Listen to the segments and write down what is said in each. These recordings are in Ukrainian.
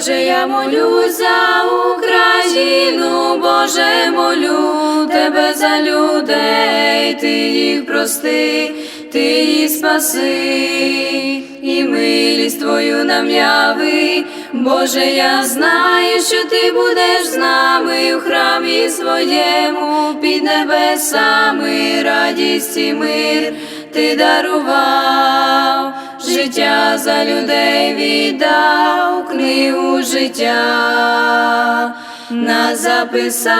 Боже, я молюсь за Україну, Боже, молю тебе за людей, ти їх прости, ти їх спаси, і милість твою нам яви. Боже, я знаю, що ти будеш з нами у храмі своєму, під небесами радість і мир ти дарував, життя за людей віддав, книгу життя нас записав.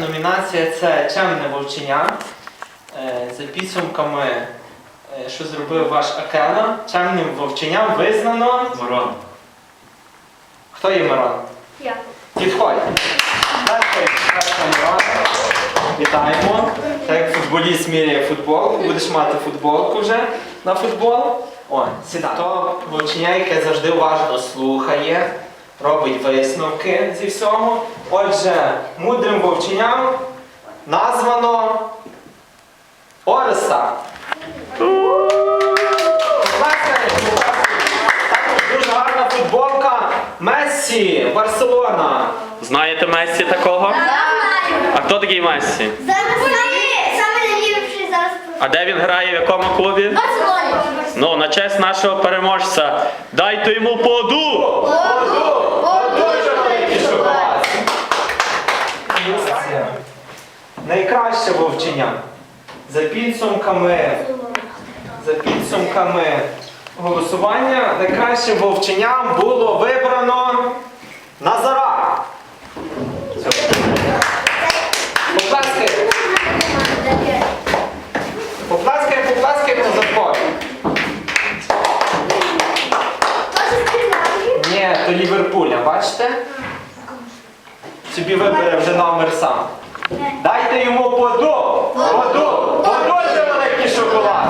Номінація це чемне вовчення. Е, За підсумками, е, що зробив ваш Акела, чемним вовченням визнано Мирон. Хто є Мирон? Я. Підходь. Вітаємо. Футболіст міряє футбол, будеш мати футболку вже на футбол. О, сідай. То вовчення, яке завжди уважно слухає, робить висновки зі всього. Отже, мудрим вовченням названо. Також дуже гарна футболка Мессі, Барселона. Знаєте Мессі такого? А хто такий Мессі? А де він грає, в якому клубі? Ну, на честь нашого переможця. Дайте йому поду! Найкраще вовчення. За підсумками, за підсумками голосування найкращим вовченням було вибрано Назара. Ліверпуля, бачите? Собі вибере вже номер сам. Дайте йому воду! Воду, воду, вже великий шоколад!